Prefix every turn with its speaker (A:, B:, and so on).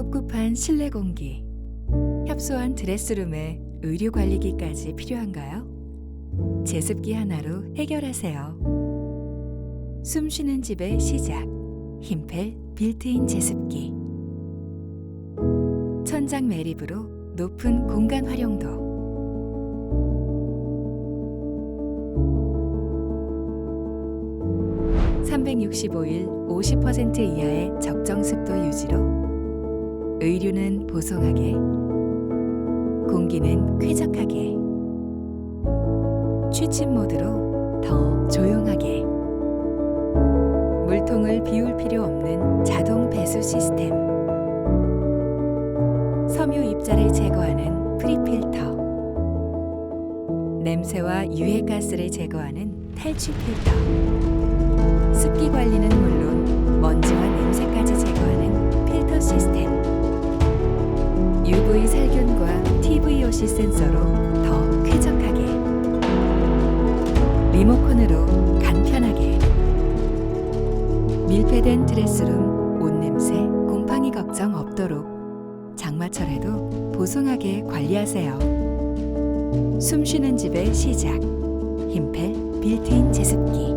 A: 꿉꿉한 실내 공기, 협소한 드레스룸에 의류 관리기까지 필요한가요? 제습기 하나로 해결하세요. 숨 쉬는 집의 시작. 힘펠 빌트인 제습기. 천장 매립으로 높은 공간 활용도. 365일 50% 이하의 적정 습도 유지로 의류는 보송하게, 공기는 쾌적하게, 취침 모드로 더 조용하게, 물통을 비울 필요 없는 자동 배수 시스템, 섬유 입자를 제거하는 프리필터, 냄새와 유해가스를 제거하는 탈취 필터, 습기 관리는 물론 먼지와 냄새까지 제거하는 필터 시스템. TVOC 센서로 더 쾌적하게. 리모컨으로 간편하게. 밀폐된 드레스룸 옷 냄새, 곰팡이 걱정 없도록 장마철에도 보송하게 관리하세요. 숨 쉬는 집의 시작. 힘펠 빌트인 제습기.